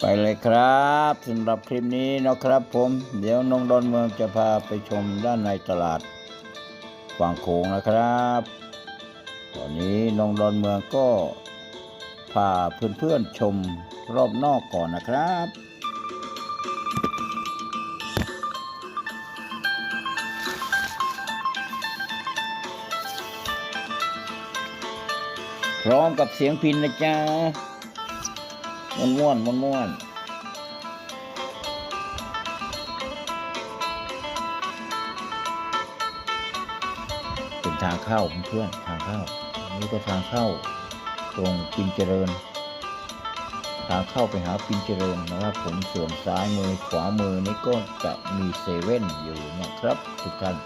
ไปเลยครับสำหรับคลิปนี้นะครับผม เดี๋ยวนงดอนเมืองจะพาไปชมด้านในตลาดฝั่งโขงนะครับ ตอนนี้นงดอนเมืองก็พาเพื่อนๆชมรอบนอกก่อนนะครับพร้อมกับเสียงพินนะจ๊ะ ม้วนม้วนม้วนม้วนเป็นทางเข้าเพื่อนทางเข้านนี้ก็ทางเข้าตรงปินเจริญทางเข้าไปหาปินเจริญนะครับผมส่วนซ้ายมือขวามือนี้ก็จะมีเซเว่นอยู่นะครับทุกท่าน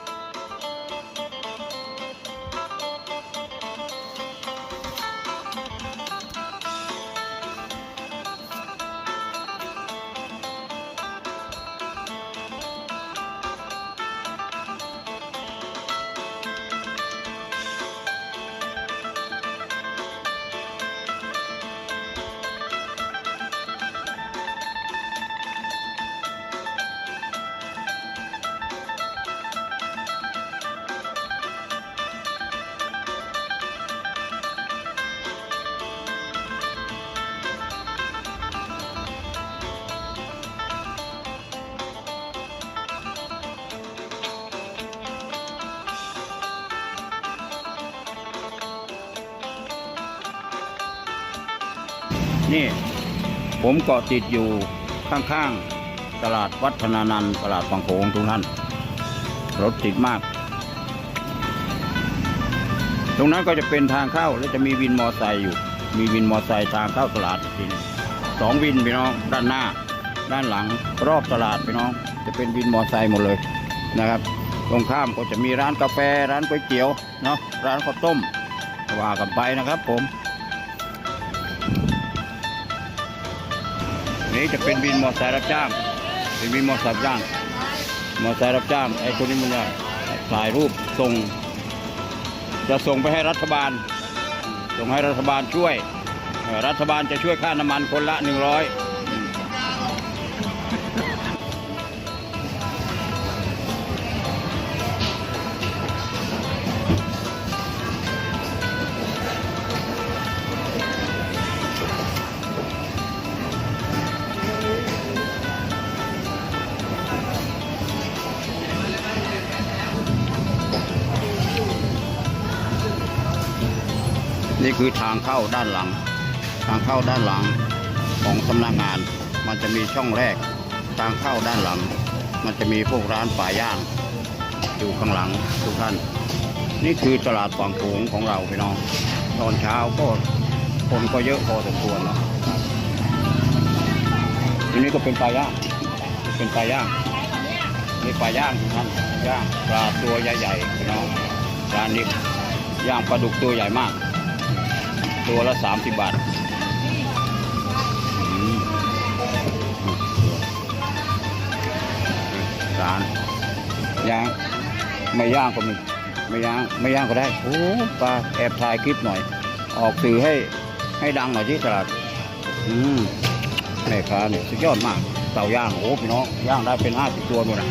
นี่ ผมเกาะติดอยู่ข้างๆตลาดวัฒนานันท์ตลาดฝั่งโขงทุกท่านรถติดมาก ตรงนั้นก็จะเป็นทางเข้าและจะมีวินมอไซค์อยู่ มีวินมอไซค์ทางเข้าตลาดอีกทีหนึ่งสองวินพี่น้อง ด้านหน้า ด้านหลังรอบตลาดพี่น้อง จะเป็นวินมอไซค์หมดเลยนะครับ ตรงข้ามก็จะมีร้านกาแฟร้านก๋วยเตี๋ยวเนาะร้านข้าวต้มว่ากันไปนะครับผม นี้จะเป็นวินมอเตอร์ไซค์รับจ้างเป็นวินมอเตอร์ไซค์รับจ้างมอเตอร์ไซค์รับจ้างไอ้คนนี้มันจะถ่ายรูปส่ง จะส่งไปให้รัฐบาล ส่งให้รัฐบาลช่วย รัฐบาลจะช่วยค่าน้ำมันคนละหนึ่งร้อย นี่คือทางเข้าด้านหลัง ทางเข้าด้านหลังของสำนักงาน มันจะมีช่องแรก ทางเข้าด้านหลัง มันจะมีพวกร้านป่าย่างอยู่ข้างหลังทุกท่าน นี่คือตลาดฝั่งโขงของเราพี่น้อง ตอนเช้าก็คนก็เยอะพอสมควรเนาะทีนี้ก็เป็นปลาย่าง เป็นปลาย่างนี่ปลาย่างทุกท่านย่างปลาตัวใหญ่ๆพี่น้องร้านนี้ย่างปลาดุกตัวใหญ่มาก ตัวละสามสิบบาทอืมร้านย่างไม่ย่างก็มีไม่ย่างไม่ย่างก็ได้โอ้ปลาแอบถ่ายคลิปหน่อย ออกสื่อให้ให้ดังหน่อยที่ตลาดอืมแม่ค้าเนี่ยสุดยอดมากเต่าย่างโอ้พี่น้องย่างได้เป็นห้าสิบตัวหมดนะ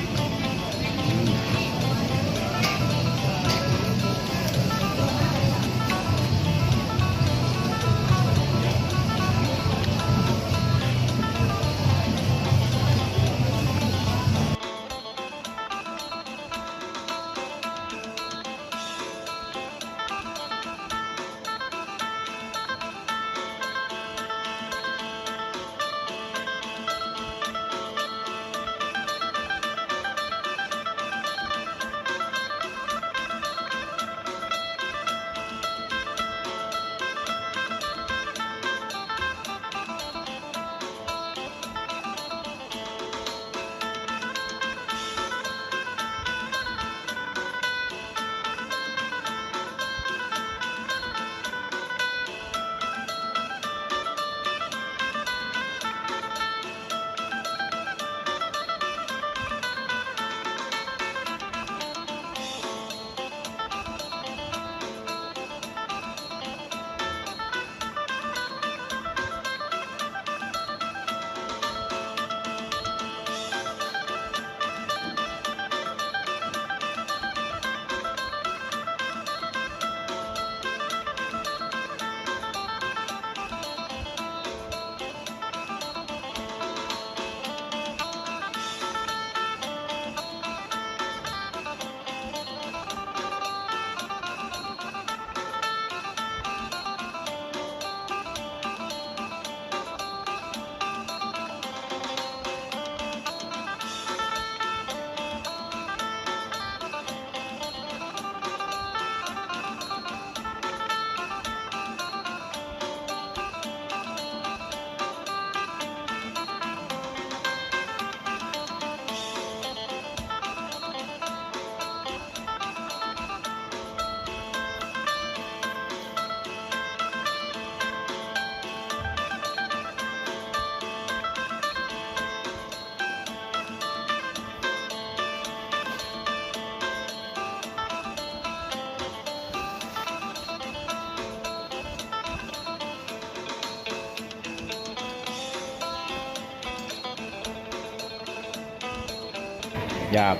อยาก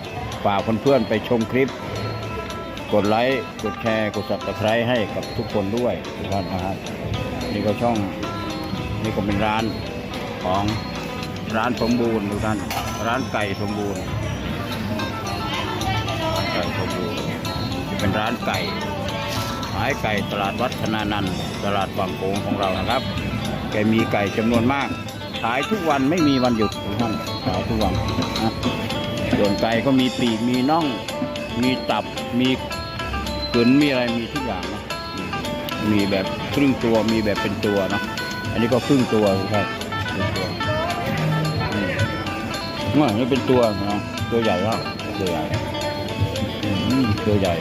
ฝากเพื่อนๆไปชมคลิป กดไลค์กดแชร์กด subscribe ให้กับทุกคนด้วยทุกท่านนะครับนี่ก็ช่องนี่ก็เป็นร้านของร้านสมบูรณ์ทุกท่านร้านไก่สมบูรณ์ไก่สมบูรณ์เป็นร้านไก่ขายไก่ตลาดวัฒนานันตลาดบางโขงของเรานะครับแกมีไก่จำนวนมากขายทุกวันไม่มีวันหยุดทุกท่านขายทุกวันนะ ส่วนไก่ก็มีปีกมีน่อง มีตับมีกลืนมีอะไรมีทุกอย่างนะมีแบบครึ่งตัวมีแบบเป็นตัวเนอะอันนี้ก็ครึ่งตัวครับเป็นตัวนี่นี่นี่เป็นตัวนะตัวใหญ่มากตัวใหญ่อืมตัวใหญ่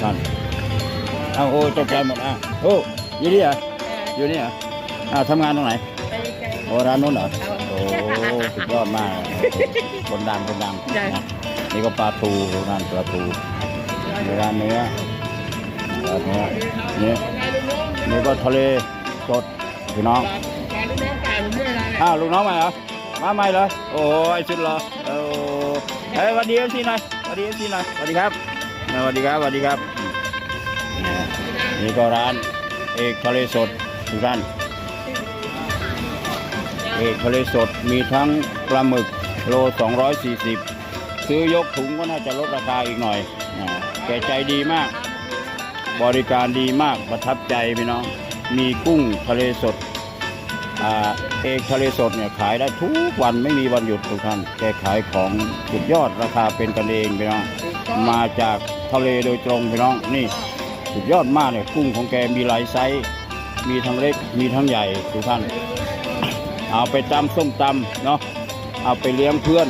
ท่านเอาโอ้ตกใจหมดอะโอ้อยู่นี่เหรออยู่นี่เหรออ้าวทำงานตรงไหนไปไกลโอ้ร้านนู้นเหรอโอ้สุดยอดมาก คนดังคนดังใช่ นะนี่ก็ปลาทูร้านปลาทูนี่ร้านเนื้อร้านเนื้อนี่นี่ก็ทะเลสดพี่น้องแกลูกน้องไก่ผมด้วยนะอ้าวลูกน้องมาเหรอมาใหม่เหรอโอ้ไอชุดเหรอโอ้เฮ้ยสวัสดีเอฟซีหน่อยสวัสดีเอฟซีหน่อยสวัสดีครับสวัสดีครับสวัสดีครับ นี่ก็ร้านเอกทะเลสดทุกท่าน เอกทะเลสดมีทั้งปลาหมึกโล 240 ซื้อยกถุงก็น่าจะลดราคาอีกหน่อยแกใจดีมาก บริการดีมากประทับใจพี่น้อง มีกุ้งทะเลสดอเอกทะเลสดเนี่ยขายได้ทุกวันไม่มีวันหยุดทุกท่านแกขายของสุดยอดราคาเป็นกันเองพี่น้องมาจากทะเลโดยตรงพี่น้องนี่สุดยอดมากเนี่ยกุ้งของแกมีหลายไซส์มีทั้งเล็กมีทั้งใหญ่ทุกท่าน เอาไปตำส้มตำเนาะเอาไปเลี้ยงเพื่อน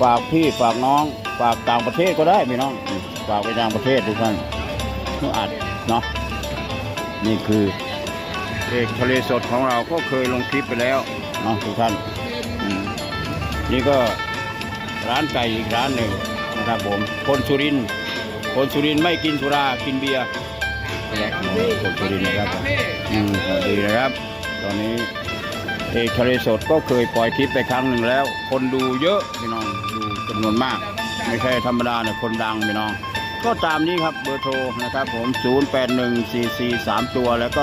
ฝากพี่ฝากน้อง ฝากต่างประเทศก็ได้พี่น้องอืมฝากไปต่างประเทศทุกท่านเมื่ออัดเนาะนี่คือเอกทะเลสดของเราก็เคยลงคลิปไปแล้วเนาะทุกท่านอืมนี่ก็ร้านไก่อีกร้านหนึ่งนะครับผมคนสุรินทร์คนสุรินทร์ไม่กินสุรากินเบียร์คนสุรินทร์นะครับผมอืมสวัสดีนะครับ ตอนนี้ เอกทะเลสดก็เคยปล่อยคลิปไปครั้งหนึ่งแล้ว คนดูเยอะพี่น้องดูจำนวนมาก ไม่ใช่ธรรมดาเนี่ยคนดังพี่น้อง ก็ตามนี้ครับเบอร์โทรนะครับผม 081443 ตัวแล้วก็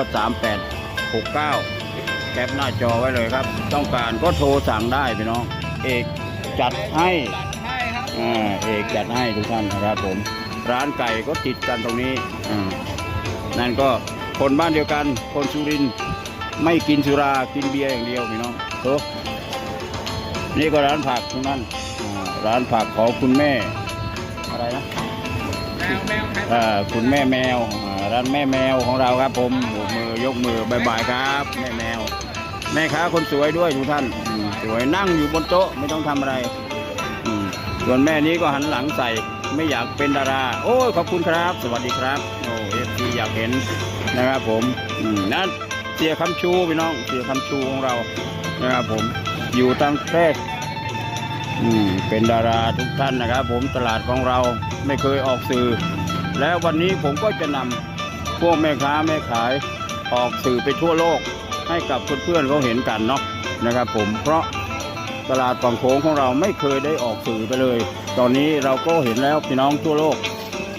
3869 แคปหน้าจอไว้เลยครับ ต้องการก็โทรสั่งได้พี่น้อง เอกจัดให้อ่าเอกจัดให้ทุกท่านนะครับผม ร้านไก่ก็ติดกันตรงนี้อ่านั่นก็คนบ้านเดียวกันคนสุรินทร์ ไม่กินสุรากินเบียร์อย่างเดียวพี่น้องโตนี่ก็ร้านผักทุกนั้นอ่าร้านผักของคุณแม่อะไรนะแมวแมวใครอ่าคุณแม่แมวอ่าร้านแม่แมวของเราครับผมโบกมือยกมือบายบายครับ แม่แมว แม่ค้าคนสวยด้วยทุกท่านอืมสวยนั่งอยู่บนโต๊ะไม่ต้องทำอะไรอืมส่วนแม่นี้ก็หันหลังใส่ไม่อยากเป็นดารา โอ้ยขอบคุณครับ สวัสดีครับ โอ้เอฟซีอยากเห็นนะครับผมอืมนั่นเสียคำชูพี่น้องเสียคำชูของเรานะครับผมอยู่ตั้งแค่อืมเป็นดาราทุกท่านนะครับ ผมตลาดของเราไม่เคยออกสื่อ แล้ววันนี้ผมก็จะนำพวกแม่ค้าแม่ขายออกสื่อไปทั่วโลก ให้กับเพื่อนๆเขาเห็นกันเนาะนะครับ ผมเพราะตลาดฝั่งโขงของเราไม่เคยได้ออกสื่อไปเลย ตอนนี้เราก็เห็นแล้วพี่น้องทั่วโลก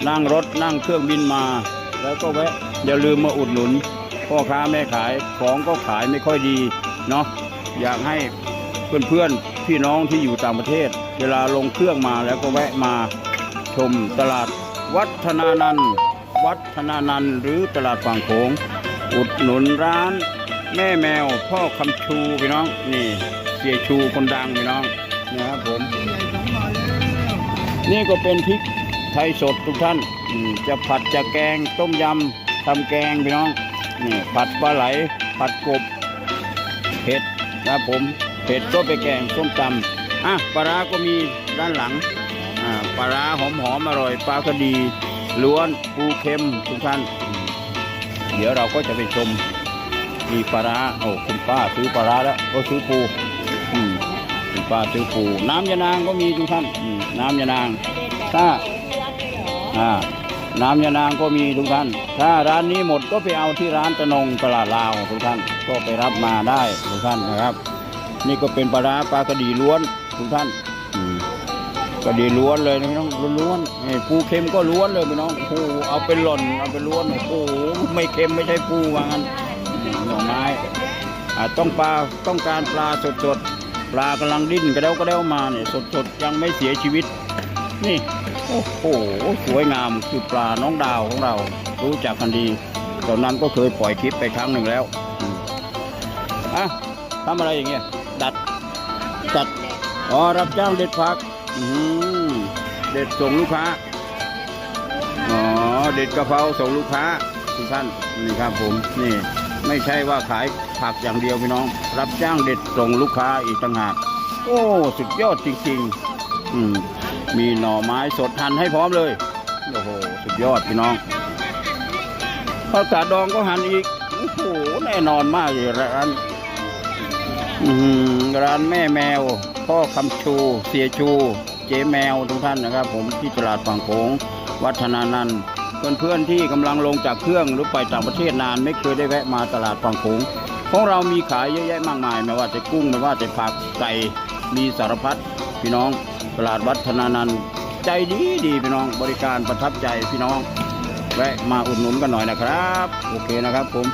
นั่งรถนั่งเครื่องบินมา แล้วก็แวะอย่าลืมมาอุดหนุน พ่อค้าแม่ขายของก็ขายไม่ค่อยดีเนาะอยากให้เพื่อนๆพี่น้องที่อยู่ต่างประเทศ เวลาลงเครื่องมาแล้วก็แวะมาชมตลาดวัฒนานันวัฒนานันหรือตลาดฝั่งโขงอุดหนุนร้านแม่แมว พ่อคำชูพี่น้องนี่เสียชูคนดังพี่น้องนะครับผมนี่ก็เป็นพริกไทยสดทุกท่านจะผัดจะแกงต้มยำทำแกงพี่น้อง นี่ผัดปลาไหล ผัดกบเผ็ดนะผมเผ็ดก็ไปแกงส้มตำอะปลาร้าก็มีด้านหลังอ่าปลาร้าหอมหอมอร่อยปลากระดีล้วนปูเค็มทุกท่าน เดี๋ยวเราก็จะไปชมมีปลาร้าโอ้คุณป้าซื้อปลาร้าแล้วก็ซื้อปูอืมคุณป้าซื้อปู น้ำยานางก็มีทุกท่านน้ำยานางถ้าอ่า น้ำยานางก็มีทุกท่าน ถ้าร้านนี้หมดก็ไปเอาที่ร้านตะนงตลาดลาวทุกท่าน ก็ไปรับมาได้ทุกท่านนะครับ นี่ก็เป็นปลาร้าปลากระดีล้วนทุกท่านอืมก็ดีล้วนเลยนะพี่น้องล้วนๆปูเค็มก็ล้วนเลยพี่น้องโอ้เอาไปหล่นเอาไปล้วนโอ้โหไม่เค็มไม่ใช่ปูว่างั้นหน่อไม้ต้องปลาต้องการปลาสดๆปลากำลังดิ้นกระเด้ากระเด้ามาเนี่ยสดๆยังไม่เสียชีวิต นี่ โอ้โห สวยงามคือปลาน้องดาวของเรา รู้จักกันดี ตอนนั้นก็เคยปล่อยคลิปไปครั้งหนึ่งแล้วอะทำอะไรอย่างเงี้ย ดัดจัดอ๋อ รับจ้างเด็ดผัก อืมเด็ดส่งลูกค้า อ๋อ เด็ดกะเพราส่งลูกค้าทุกท่าน นี่ครับผม นี่ ไม่ใช่ว่าขายผักอย่างเดียวพี่น้อง รับจ้างเด็ดส่งลูกค้าอีกต่างหาก โอ้ สุดยอดจริง ๆ อืม มีหน่อไม้สดหั่นให้พร้อมเลย โอ้โห สุดยอดพี่น้องผักกาดดองก็หั่นอีก โอ้โห แน่นอนมากเลยร้านอืมร้านแม่แมว พ่อคำชู เสียชู เจ๊แมวทุกท่านนะครับ ผมที่ตลาดฝั่งโขงวัฒนานันท์เพื่อนๆที่กำลังลงจากเครื่องหรือไปต่างประเทศนานไม่เคยได้แวะมาตลาดฝั่งโขงของเรามีขายเยอะแยะมากมาย ไม่ว่าจะกุ้งไม่ว่าจะผักไก่มีสารพัดพี่น้อง ตลาดวัฒนานันท์ใจดีดีพี่น้องบริการประทับใจพี่น้องแวะมาอุดหนุนกันหน่อยนะครับ โอเคนะครับผม